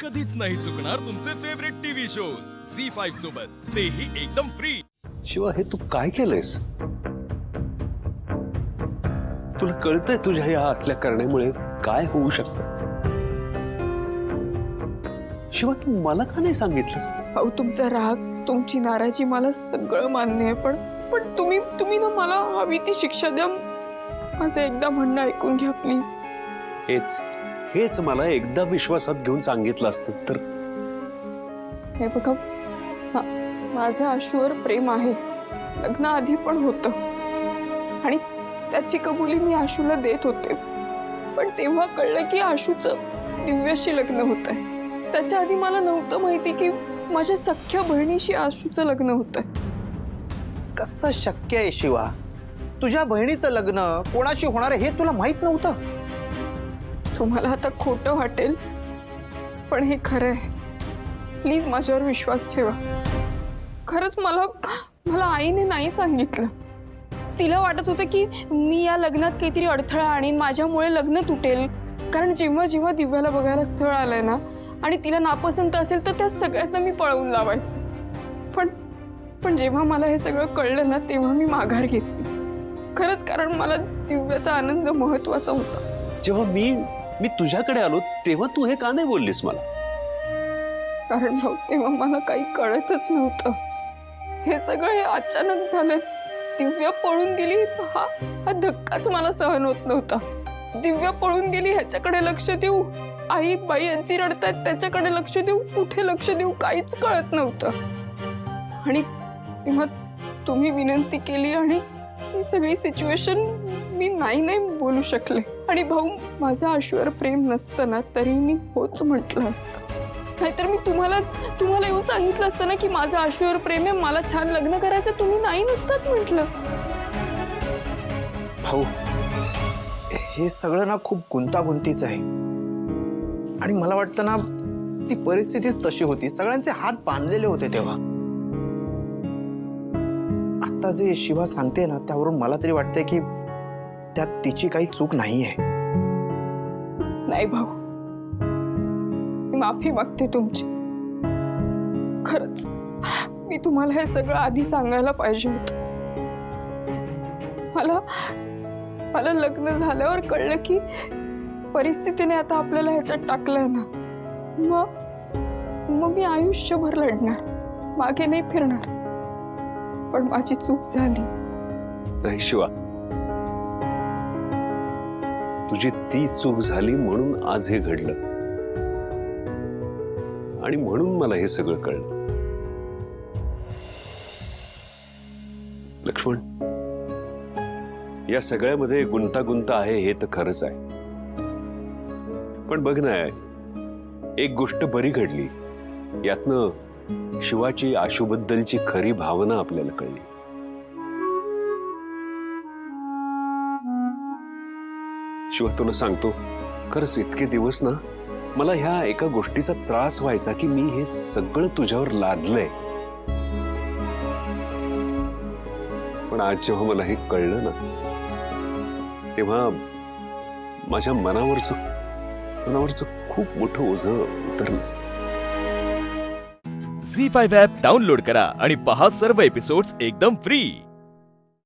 कधीच नाही चुकणार तुमचे favourite TV shows C five सोबत. तेही एकदम फ्री शिवा हे तू काय केलंयस? तुला कळतंय तुझ्या या असल्या करण्यामुळे काय होऊ शकतं? शिवा तू मला का नाही सांगितलंस? भाऊ तुमचा राग तुमची नाराजी मला सगळं मान्य आहे पण पण तुम्ही तुम्ही ना मला हवी ती शिक्षा द्या. माझं एकदा म्हणणं ऐकून घ्या प्लीज हेच. हेच मला एकदा विश्वासात घेऊन सांगितलं असतंस तर. हे बघा मा- माझं आशूवर प्रेम आहे. लग्न आधी पण होतं. आणि त्याची कबुली मी आशूला देत होते. पण तेव्हा कळलं की आशूचं दिव्याशी लग्न होत आहे त्याच्या आधी मला नव्हतं माहिती की माझ्या सख्ख्या बहिणीशी आशूचं लग्न होतं कसं शक्य आहे शिवा? तुझ्या बहिणीचं लग्न कोणाशी होणार आहे हे तुला माहीत नव्हतं? तुम्हाला आता खोटं वाटेल. पण हे खरं आहे. प्लीज माझ्यावर विश्वास ठेवा. खरंच मला मला आईने नाही सांगितलं. तिला वाटत होतं की मी या लग्नात काहीतरी अडथळा आणीन माझ्यामुळे लग्न तुटेल. कारण जेव्हा जेव्हा दिव्याला बघायला स्थळ आलंय ना आणि तिला नापसंत असेल तर त्या सगळ्यांना मी पळवून लावायचं. पण पण जेव्हा मला हे सगळं कळलं ना तेव्हा मी माघार घेतली. खरंच कारण मला दिव्याचा आनंद महत्त्वाचा होता. जेव्हा मी मी तुझ्याकडे आलो तेव्हा तू हे का नाही बोललीस मला? कारण भाऊ तेव्हा मला काही कळतच नव्हतं. हे सगळं हे अचानक झालं. दिव्या पळून गेली हा हा धक्काच मला सहन होत नव्हता. दिव्या पळून गेली ह्याच्याकडे लक्ष देऊ. आई बाई यांची रडतायत त्याच्याकडे लक्ष देऊ. कुठे लक्ष देऊ काहीच कळत नव्हतं. आणि तेव्हा तुम्ही विनंती केली आणि ती सगळी सिच्युएशन मी नाही नाही बोलू शकले. आणि भाऊ माझं आशूवर प्रेम नसतं ना तरी मी होच म्हटलं असतं. नाहीतर मी तुम्हाला तुम्हाला येऊन सांगितलं असतं ना की माझं आशूवर प्रेम आहे मला छान लग्न करायचं तुम्ही नाही नसतात म्हटलं. भाऊ हे सगळं ना खूप गुंतागुंतीचं आहे. आणि मला वाटतं ना ती परिस्थितीच तशी होती. सगळ्यांचे हात बांधलेले होते तेव्हा. आता जे शिवा सांगते ना त्यावरून मला तरी वाटतंय की त्यात तिची काही चूक नाहीये. नाही भाऊ. मी माफी मागते तुमची. खरंच मी तुम्हाला हे सगळं आधी सांगायला पाहिजे होतं. मला मला लग्न झाल्यावर कळलं की परिस्थितीने आता आपल्याला ह्याच्यात टाकलंय ना. मग मग मी आयुष्यभर लढणार. मागे नाही फिरणार. पण माझी चूक झाली. नाही शिवा. तुझी ती चूक झाली म्हणून आज हे घडलं. आणि म्हणून मला हे सगळं कळलं. लक्ष्मण या सगळ्यामध्ये गुंतागुंत आहे हे तर खरंच आहे. पण बघ ना एक गोष्ट बरी घडली. यातनं शिवाची आशूबद्दलची खरी भावना आपल्याला कळली. शिवा तुला सांगतो खरंच इतके दिवस ना मला ह्या एका गोष्टीचा त्रास व्हायचा की मी हे सगळं तुझ्यावर लादलंय. पण आज जेव्हा मला हे कळलं ना तेव्हा माझ्या मनावरच मनावरच खूप मोठं ओझं उतरलं. झी फाईव्ह ॲप डाउनलोड करा आणि पहा सर्व एपिसोड्स एकदम फ्री.